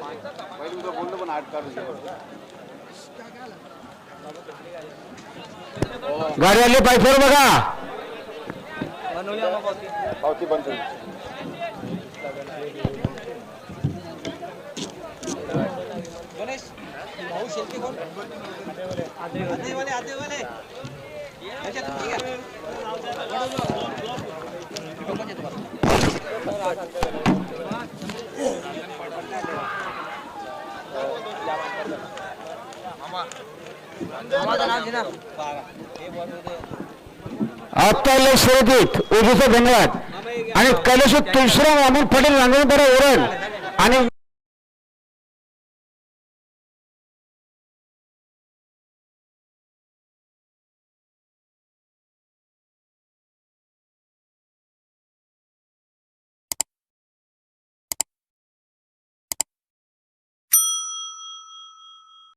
भाई तुम तो बोल दो बनाट कर दो गाडी आली पायफोर बघा। पावती बंद गणेश भाऊ शेल्फी कोण वाले आधे वाले अच्छा ठीक आहे आत्ता लोक स्वरूपित ओबीचा धन्यवाद. आणि कलेश तुळशीराम अमोल पटेल नांदणकर ओरण आणि